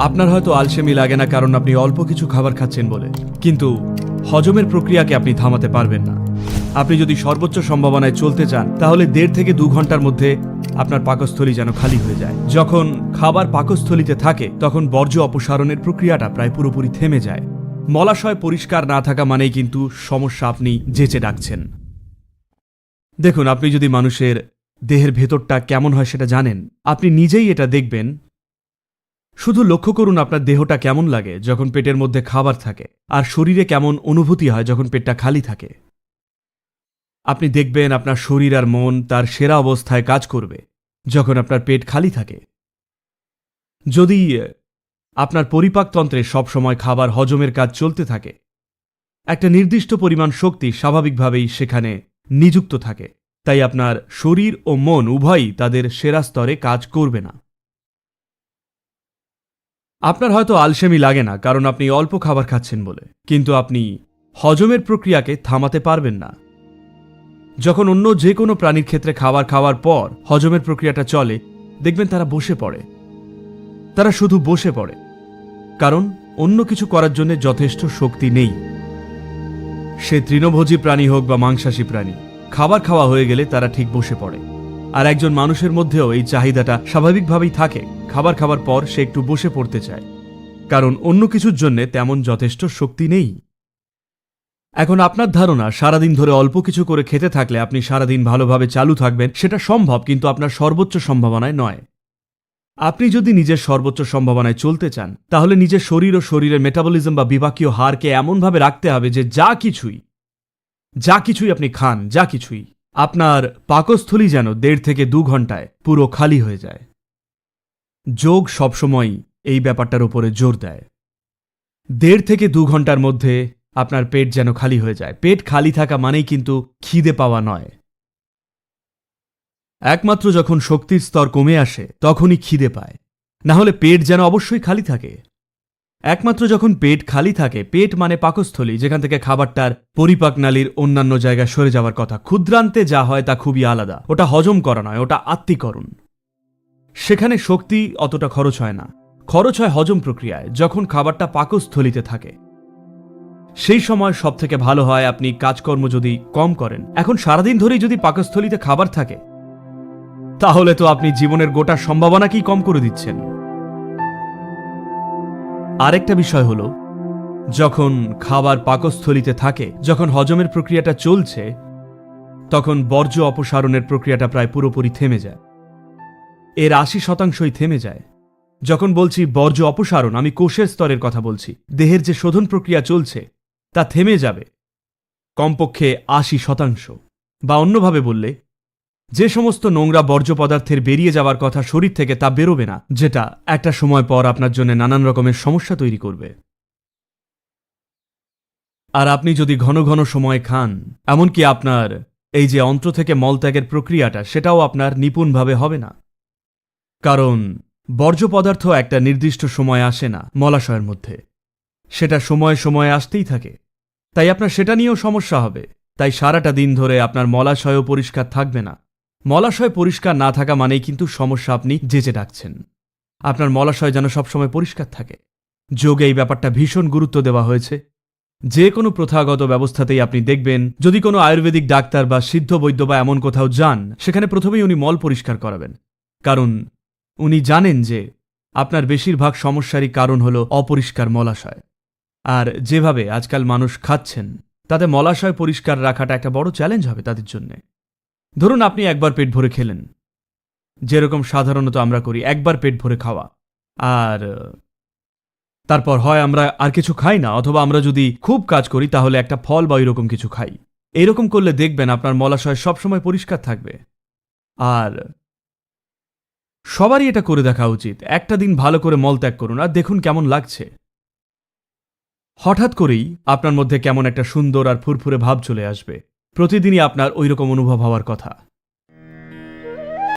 আপনার হয়তো আলসেমি লাগে না কারণ আপনি অল্প কিছু খাবার খাচ্ছেন বলে। কিন্তু হজমের প্রক্রিয়াকে আপনি থামাতে পারবেন না। আপনি যদি সর্বোচ্চ সম্ভাবনায় চলতে চান, তাহলে দেড় থেকে দু ঘণ্টার মধ্যে আপনার পাকস্থলী যেন খালি হয়ে যায়। যখন খাবার পাকস্থলীতে থাকে, তখন বর্জ্য অপসারণের প্রক্রিয়াটা প্রায় পুরোপুরি থেমে যায়। মলাশয় পরিষ্কার না থাকা মানেই কিন্তু সমস্যা আপনি যেচে ডাকছেন। দেখুন, আপনি যদি মানুষের দেহের ভেতরটা কেমন হয় সেটা জানেন, আপনি নিজেই এটা দেখবেন শুধু লক্ষ্য করুন আপনার দেহটা কেমন লাগে যখন পেটের মধ্যে খাবার থাকে, আর শরীরে কেমন অনুভূতি হয় যখন পেটটা খালি থাকে। আপনি দেখবেন আপনার শরীর আর মন তার সেরা অবস্থায় কাজ করবে যখন আপনার পেট খালি থাকে। যদি আপনার পরিপাকতন্ত্রে সবসময় খাবার হজমের কাজ চলতে থাকে, একটা নির্দিষ্ট পরিমাণ শক্তি স্বাভাবিকভাবেই সেখানে নিযুক্ত থাকে, তাই আপনার শরীর ও মন উভয়ই তাদের সেরা স্তরে কাজ করবে না। আপনার হয়তো আলসেমি লাগে না, কারণ আপনি অল্প খাবার খাচ্ছেন বলে। কিন্তু আপনি হজমের প্রক্রিয়াকে থামাতে পারবেন না। যখন অন্য যে কোনো প্রাণীর ক্ষেত্রে খাবার খাওয়ার পর হজমের প্রক্রিয়াটা চলে, দেখবেন তারা বসে পড়ে। তারা শুধু বসে পড়ে। কারণ অন্য কিছু করার জন্য যথেষ্ট শক্তি নেই। সে তৃণভোজী প্রাণী হোক বা মাংসাশী প্রাণী, খাবার খাওয়া হয়ে গেলে তারা ঠিক বসে পড়ে। আর একজন মানুষের মধ্যেও এই চাহিদাটা স্বাভাবিকভাবেই থাকে। খাবার খাবার পর সে একটু বসে পড়তে চায়। কারণ অন্য কিছুর জন্যে তেমন যথেষ্ট শক্তি নেই। এখন আপনার ধারণা, সারাদিন ধরে অল্প কিছু করে খেতে থাকলে আপনি সারাদিন ভালোভাবে চালু থাকবেন, সেটা সম্ভব, কিন্তু আপনার সর্বোচ্চ সম্ভাবনায় নয়। আপনি যদি নিজের সর্বোচ্চ সম্ভাবনায় চলতে চান, তাহলে নিজের শরীর ও শরীরের মেটাবলিজম বা বিপাকীয় হারকে এমনভাবে রাখতে হবে যে যা কিছুই যা কিছুই আপনি খান, যা কিছুই আপনার পাকস্থলী যেন দেড় থেকে দু ঘন্টায় পুরো খালি হয়ে যায়। যোগ সবসময় এই ব্যাপারটার উপরে জোর দেয়। দেড় থেকে দু ঘণ্টার মধ্যে আপনার পেট যেন খালি হয়ে যায়। পেট খালি থাকা মানেই কিন্তু খিদে পাওয়া নয়। একমাত্র যখন শক্তির স্তর কমে আসে, তখনই খিদে পায়। না হলে পেট যেন অবশ্যই খালি থাকে। একমাত্র যখন পেট খালি থাকে, পেট মানে পাকস্থলী, যেখান থেকে খাবারটার পরিপাক নালীর অন্যান্য জায়গায় সরে যাওয়ার কথা। ক্ষুদ্রান্তে যা হয় তা খুবই আলাদা। ওটা হজম করা নয়, ওটা আত্মীকরণ সেখানে শক্তি অতটা খরচ হয় না। খরচ হয় হজম প্রক্রিয়ায়, যখন খাবারটা পাকস্থলিতে থাকে। সেই সময় সব থেকে ভালো হয় আপনি কাজকর্ম যদি কম করেন। এখন সারাদিন ধরেই যদি পাকস্থলিতে খাবার থাকে, তাহলে তো আপনি জীবনের গোটা সম্ভাবনাকেই কম করে দিচ্ছেন। আরেকটা বিষয় হলো, যখন খাবার পাকস্থলিতে থাকে, যখন হজমের প্রক্রিয়াটা চলছে, তখন বর্জ্য অপসারণের প্রক্রিয়াটা প্রায় পুরোপুরি থেমে যায়। এর আশি শতাংশই থেমে যায়। যখন বলছি বর্জ্য অপসারণ, আমি কোষের স্তরের কথা বলছি। দেহের যে শোধন প্রক্রিয়া চলছে, তা থেমে যাবে। কমপক্ষে আশি শতাংশ। বা অন্যভাবে বললে যে সমস্ত নোংরা বর্জ্য পদার্থের বেরিয়ে যাওয়ার কথা শরীর থেকে তা বেরোবে না, যেটা একটা সময় পর আপনার জন্য নানান রকমের সমস্যা তৈরি করবে। আর আপনি যদি ঘন ঘন সময় খান, এমনকি আপনার এই যে অন্ত্র থেকে মলত্যাগের প্রক্রিয়াটা, সেটাও আপনার নিপুণভাবে হবে না। কারণ বর্জ্য পদার্থ একটা নির্দিষ্ট সময় আসে না মলাশয়ের মধ্যে। সেটা সময়ে সময়ে আসতেই থাকে। তাই আপনার সেটা নিয়েও সমস্যা হবে। তাই সারাটা দিন ধরে আপনার মলাশয়ও পরিষ্কার থাকবে না। মলাশয় পরিষ্কার না থাকা মানেই কিন্তু সমস্যা আপনি যেচে ডাকছেন। আপনার মলাশয় যেন সবসময় পরিষ্কার থাকে। যোগে এই ব্যাপারটা ভীষণ গুরুত্ব দেওয়া হয়েছে। যে কোনো প্রথাগত ব্যবস্থাতেই আপনি দেখবেন, যদি কোনো আয়ুর্বেদিক ডাক্তার বা সিদ্ধ বৈদ্য বা এমন কোথাও যান, সেখানে প্রথমেই উনি মল পরিষ্কার করাবেন। কারণ উনি জানেন যে আপনার বেশিরভাগ সমস্যারই কারণ হল অপরিষ্কার মলাশয়। আর যেভাবে আজকাল মানুষ খাচ্ছেন, তাতে মলাশয় পরিষ্কার রাখাটা একটা বড় চ্যালেঞ্জ হবে তাদের জন্যে। ধরুন আপনি একবার পেট ভরে খেলেন। যেরকম সাধারণত আমরা করি, একবার পেট ভরে খাওয়া। আর, তারপর হয় আমরা আর কিছু খাই না, অথবা আমরা যদি খুব কাজ করি, তাহলে একটা ফল বা এরকম কিছু খাই। এরকম করলে দেখবেন আপনার মলাশয় সবসময় পরিষ্কার থাকবে। আর, সবারই এটা করে দেখা উচিত। একটা দিন ভালো করে মলত্যাগ করুন আর দেখুন কেমন লাগছে। হঠাৎ করেই আপনার মধ্যে কেমন একটা সুন্দর আর ফুরফুরে ভাব চলে আসবে। প্রতিদিনই আপনার ওইরকম অনুভব হওয়ার কথা।